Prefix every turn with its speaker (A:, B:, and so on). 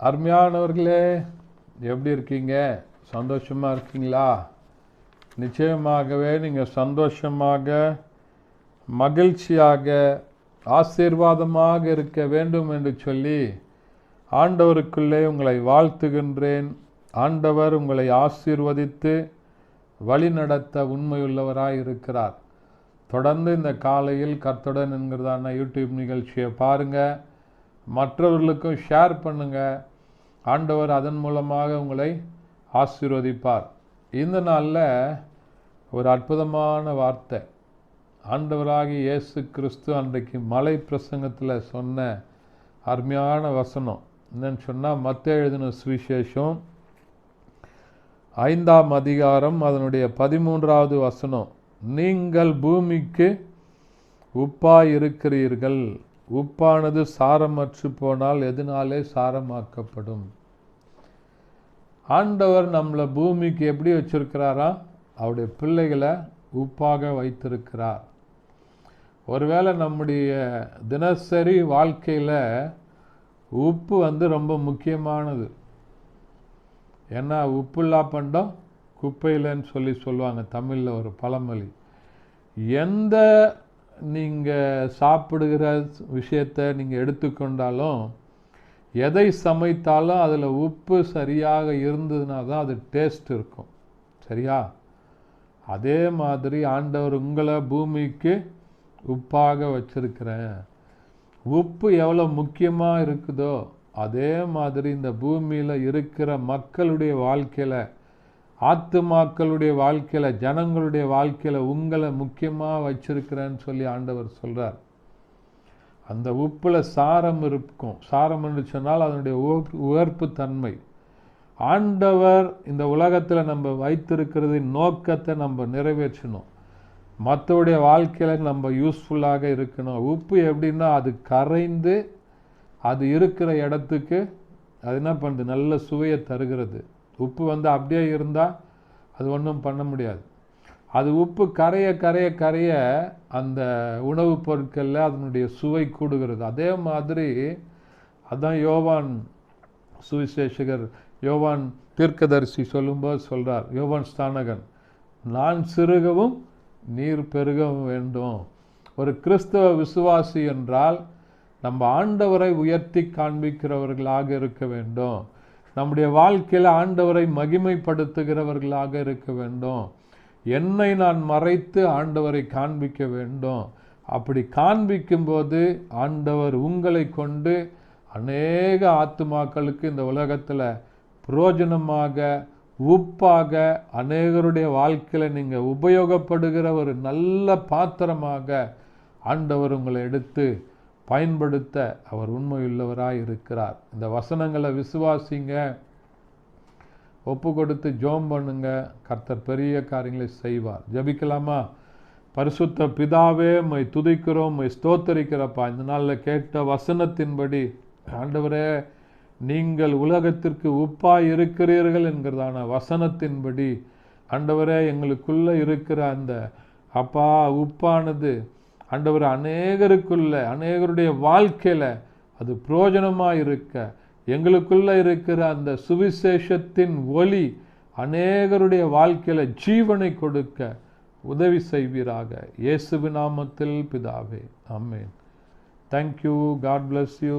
A: அருமையானவர்களே எப்படி இருக்கீங்க? சந்தோஷமாக இருக்கீங்களா? நிச்சயமாகவே நீங்கள் சந்தோஷமாக மகிழ்ச்சியாக ஆசீர்வாதமாக இருக்க வேண்டும் என்று சொல்லி ஆண்டவருக்குள்ளே உங்களை வாழ்த்துகின்றேன். ஆண்டவர் உங்களை ஆசீர்வதித்து வழிநடத்த உண்மையுள்ளவராக இருக்கிறார். தொடர்ந்து இந்த காலையில் கர்த்துடன் என்கிறதான யூடியூப் நிகழ்ச்சியை பாருங்கள் மற்றவர்களுக்கும் ஷேர் பண்ணுங்கள் ஆண்டவர் அதன் மூலமாக உங்களை ஆசீர்வதிப்பார். இந்த நாளில் ஒரு அற்புதமான வார்த்தை. ஆண்டவராகி இயேசு கிறிஸ்து அன்றைக்கு மலை பிரசங்கத்தில் சொன்ன அருமையான வசனம். என்னன்னு சொன்னால் மற்ற எழுதின சுவிசேஷம் ஐந்தாம் அதிகாரம் அதனுடைய பதிமூன்றாவது வசனம். நீங்கள் பூமிக்கு உப்பாய் இருக்கிறீர்கள் உப்பானது சாரமற்று போனால் எதனாலே சாரமாக்கப்படும்? ஆண்டவர் நம்மளை பூமிக்கு எப்படி வச்சிருக்கிறாரா? அவருடைய பிள்ளைகளை உப்பாக வைத்திருக்கிறார். ஒருவேளை நம்முடைய தினசரி வாழ்க்கையில் உப்பு வந்து ரொம்ப முக்கியமானது. ஏன்னா உப்புல்லா பண்டம் குப்பையிலன்னு சொல்லி சொல்லுவாங்க தமிழில் ஒரு பழமொழி. எந்த நீங்கள் சாப்பிடுகிற விஷயத்தை நீங்கள் எடுத்துக்கொண்டாலும் எதை சமைத்தாலும் அதில் உப்பு சரியாக இருந்ததுனா தான் அது டேஸ்ட் இருக்கும். சரியா? அதே மாதிரி ஆண்டவர் உங்களை பூமிக்கு உப்பாக வச்சிருக்கிறேன் உப்பு எவ்வளோ முக்கியமாக இருக்குதோ அதே மாதிரி இந்த பூமியில் இருக்கிற மக்களுடைய வாழ்க்கையில் ஆத்துமாக்களுடைய வாழ்க்கையில் ஜனங்களுடைய வாழ்க்கையில் உங்களை முக்கியமாக வச்சிருக்கிறேன்னு சொல்லி ஆண்டவர் சொல்கிறார் அந்த உப்பில் சாரம் இருக்கும். சாரம் என்று சொன்னால் அதனுடைய உயர்ப்பு தன்மை. ஆண்டவர் இந்த உலகத்தில் நம்ம வைத்திருக்கிறதின் நோக்கத்தை நம்ம நிறைவேற்றணும். மற்றவுடைய வாழ்க்கையில் நம்ம யூஸ்ஃபுல்லாக இருக்கணும். உப்பு எப்படின்னா அது கரைந்து அது இருக்கிற இடத்துக்கு அது என்ன பண்ணுது? நல்ல சுவையை தருகிறது. உப்பு வந்து அப்படியே இருந்தால் அது ஒன்றும் பண்ண முடியாது. அது உப்பு கரைய கரைய கரைய அந்த உணவுப் பொருட்களில் அதனுடைய சுவை கூடுகிறது. அதே மாதிரி அதான் யோவான் சுவிசேஷகர் யோவான் தீர்க்கதரிசி சொல்லும்போது சொல்கிறார் யோவான் ஸ்தானகன் நான் சிறுகவும் நீர் பெருகவும் வேண்டும். ஒரு கிறிஸ்தவ விசுவாசி என்றால் நம்ம ஆண்டவரை உயர்த்தி காண்பிக்கிறவர்களாக இருக்க வேண்டும். நம்முடைய வாழ்க்கையில் ஆண்டவரை மகிமைப்படுத்துகிறவர்களாக இருக்க வேண்டும். என்னை நான் மறைத்து ஆண்டவரை காண்பிக்க வேண்டும். அப்படி காண்பிக்கும்போது ஆண்டவர் உங்களை கொண்டு அநேக ஆத்துமாக்களுக்கு இந்த உலகத்தில் புரோஜனமாக உப்பாக அநேகருடைய வாழ்க்கையில் நீங்கள் உபயோகப்படுகிற ஒரு நல்ல பாத்திரமாக ஆண்டவர் உங்களை எடுத்து பயன்படுத்த அவர் உண்மையுள்ளவராக இருக்கிறார் இந்த வசனங்களை விசுவாசிங்க. ஒப்பு கொடுத்து ஜோம் பண்ணுங்க. கர்த்தர் பெரிய காரியங்களை செய்வார். ஜபிக்கலாமா? பரிசுத்த பிதாவே மை துதிக்கிறோம் மை ஸ்தோத்தரிக்கிறப்பா. இந்த நாளில் கேட்ட வசனத்தின்படி ஆண்டவரே நீங்கள் உலகத்திற்கு உப்பாய் இருக்கிறீர்கள் என்கிறதான வசனத்தின்படி ஆண்டவரே எங்களுக்குள்ளே இருக்கிற அந்த அப்பா உப்பானது ஆண்டவர் அநேகருக்குள்ள அநேகருடைய வாழ்க்கையில் அது புரோஜனமாக இருக்க எங்களுக்குள்ள இருக்கிற அந்த சுவிசேஷத்தின் ஒளி அநேகருடைய வாழ்க்கையில் ஜீவனை கொடுக்க உதவி செய்வீராக. இயேசுவி நாமத்தில் பிதாவே. Amen thank you God bless you